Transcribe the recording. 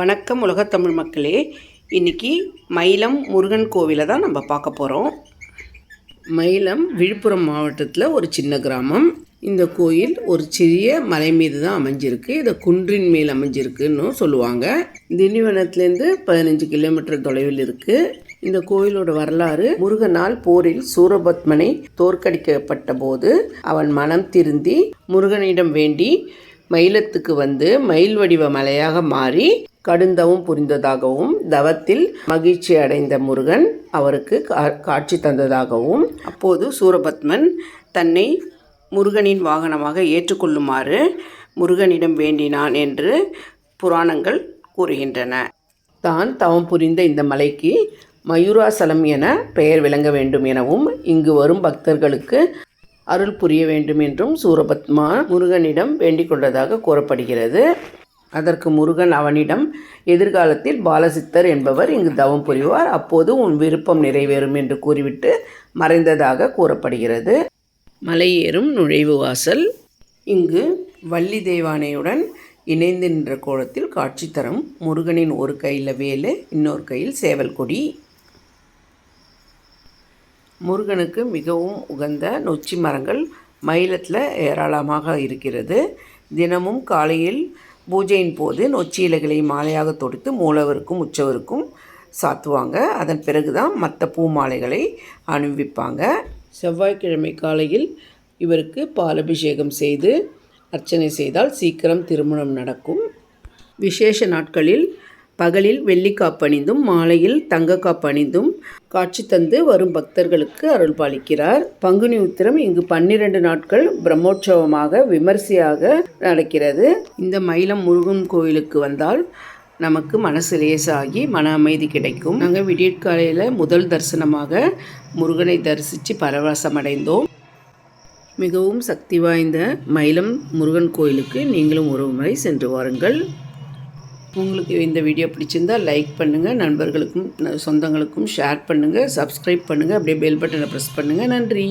வணக்கம் உலகத்தமிழ் மக்களே. இன்னைக்கு மயிலம் முருகன் கோவிலை தான் நம்ம பார்க்க போகிறோம் மயிலம் விழுப்புரம் மாவட்டத்தில் ஒரு சின்ன கிராமம். இந்த கோயில் ஒரு சிறிய மலை மீது தான் அமைஞ்சிருக்கு. இதை குன்றின் மேல் அமைஞ்சிருக்குன்னு சொல்லுவாங்க. திண்டிவனத்துலேருந்து பதினஞ்சு கிலோமீட்டர் தொலைவில் இருக்குது இந்த கோயிலோட வரலாறு முருகனால் போரில் சூரபத்மனை தோற்கடிக்கப்பட்ட போது அவன் மனம் திருந்தி முருகனிடம் வேண்டி மயிலத்துக்கு வந்து மயில் வடிவ மலையாக மாறி கடுந்தவும் புரிந்ததாகவும் தவத்தில் மகிழ்ச்சி அடைந்த முருகன் அவருக்கு கா- காட்சி தந்ததாகவும் அப்போது சூரபத்மன் தன்னை முருகனின் வாகனமாக ஏற்றுக்கொள்ளுமாறு முருகனிடம் வேண்டினான் என்று புராணங்கள் கூறுகின்றன. தான் தவம் புரிந்த இந்த மலைக்கு மயூராசலம் என பெயர் விளங்க வேண்டும் எனவும் இங்கு வரும் பக்தர்களுக்கு அருள் புரிய வேண்டும் என்றும் சூரபத்மா முருகனிடம் வேண்டிக் கொண்டதாக கூறப்படுகிறது. அதற்கு முருகன் அவனிடம் எதிர்காலத்தில் பாலசித்தர் என்பவர் இங்கு தவம் புரிவார். அப்போது உன் விருப்பம் நிறைவேறும் என்று கூறிவிட்டு மறைந்ததாக கூறப்படுகிறது. மலையேறும் நுழைவு வாசல். இங்கு வள்ளி தேவானையுடன் இணைந்து நின்ற கோலத்தில் காட்சி தரும் முருகனின் ஒரு கையில் வேலு இன்னொரு கையில் சேவல் கொடி. முருகனுக்கு மிகவும் உகந்த நொச்சி மரங்கள் மயிலத்தில் ஏராளமாக இருக்கிறது. தினமும் காலையில் பூஜையின் போது நொச்சி இலைகளை மாலையாக தொடுத்து மூலவருக்கும் உற்சவருக்கும் சாத்துவாங்க. அதன் பிறகு தான் மற்ற பூ மாலைகளை அணிவிப்பாங்க. செவ்வாய்க்கிழமை காலையில் இவருக்கு பாலபிஷேகம் செய்து அர்ச்சனை செய்தால் சீக்கிரம் திருமணம் நடக்கும். விசேஷ நாட்களில் பகலில் வெள்ளிக்காப்பணிந்தும் மாலையில் தங்கக்காப்பணிந்தும் காட்சி தந்து வரும் பக்தர்களுக்கு அருள் பாலிக்கிறார் பங்குனி உத்திரம் இங்கு பன்னிரண்டு நாட்கள் பிரம்மோற்சவமாக விமர்சையாக நடக்கிறது. இந்த மயிலம் முருகன் கோயிலுக்கு வந்தால் நமக்கு மனசு லேசாகி மன அமைதி கிடைக்கும். நாங்கள் விடியற்காலையில் முதல் தரிசனமாக முருகனை தரிசித்து பரவசமடைந்தோம். மிகவும் சக்தி வாய்ந்த மயிலம் முருகன் கோயிலுக்கு நீங்களும் ஒரு முறை சென்று வாருங்கள். உங்களுக்கு இந்த வீடியோ பிடிச்சிருந்தா லைக் பண்ணுங்கள் நண்பர்களுக்கும் சொந்தங்களுக்கும் ஷேர் பண்ணுங்கள் சப்ஸ்கிரைப் பண்ணுங்கள் அப்படியே பெல் பட்டனை ப்ரெஸ் பண்ணுங்கள் நன்றி.